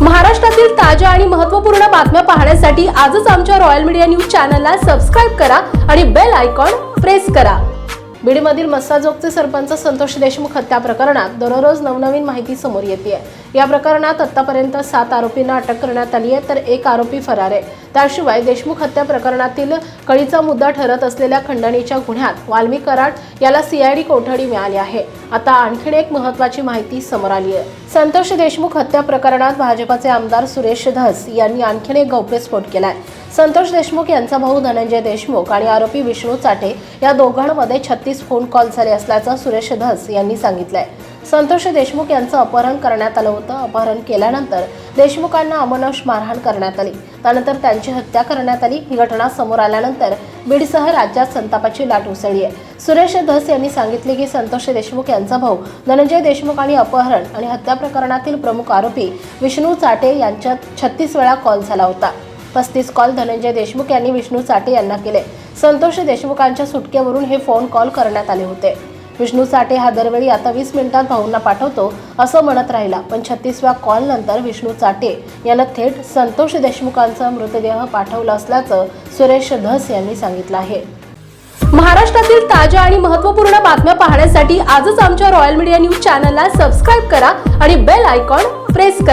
महाराष्ट्रातील ताज्या आणि महत्त्वपूर्ण बातम्या पाहण्यासाठी आजच आमच्या रॉयल मीडिया न्यूज चॅनलला सबस्क्राईब करा आणि बेल आयकॉन प्रेस करा. बीडमधील मस्साजोगचे सरपंच संतोष देशमुख हत्या प्रकरणात दररोज नवनवीन माहिती समोर येते या प्रकरणात आतापर्यंत सात आरोपींना अटक करण्यात आली आहे तर एक आरोपी फरार आहे. त्याशिवाय देशमुख हत्या प्रकरणातील कळीचा मुद्दा ठरत असलेल्या खंडणीच्या गुन्ह्यात वाल्मी कराड याला सीआयडी कोठडी मिळाली आहे. आता आणखीन एक महत्वाची माहिती समोर आली आहे. संतोष देशमुख हत्या प्रकरणात भाजपाचे आमदार सुरेश धस यांनी आणखीन एक गौप्यस्फोट केलाय. संतोष देशमुख यांचा भाऊ धनंजय देशमुख आणि आरोपी विष्णू चाटे या दोघांमध्ये छत्तीस फोन कॉल झाले असल्याचं सुरेश धस यांनी सांगितलंय. संतोष देशमुख यांचं अपहरण करण्यात आलं होतं. अपहरण केल्यानंतर देशमुखांना अमनश मारहाण करण्यात आली. त्यानंतर त्यांची हत्या करण्यात आली. ही घटना समोर आल्यानंतर बीडसह राज्यात संतापाची लाट उसळली आहे. सुरेश धस यांनी सांगितले की संतोष देशमुख यांचा भाऊ धनंजय देशमुख आणि अपहरण आणि हत्या प्रकरणातील प्रमुख आरोपी विष्णू चाटे यांच्यात छत्तीस वेळा कॉल झाला होता. पस्तीस कॉल धनंजय देशमुख यांनी विष्णू चाटे यांना केले. संतोष देशमुखांच्या सुटकेवरून हे फोन कॉल करण्यात आले होते. विष्णू चाटे हा दरवेळी आता वीस मिनिटात भाऊंना पाठवतो असं म्हणत राहिला. पण छत्तीसव्या कॉल नंतर विष्णू चाटे यांना थेट संतोष देशमुखांचा मृतदेह पाठवला असल्याचं सुरेश धस यांनी सांगितलं आहे. महाराष्ट्रातील ताज्या आणि महत्त्वपूर्ण बातम्या पाहण्यासाठी आजच आमच्या रॉयल मीडिया न्यूज चॅनलला सबस्क्राईब करा आणि बेल आयकॉन प्रेस करा.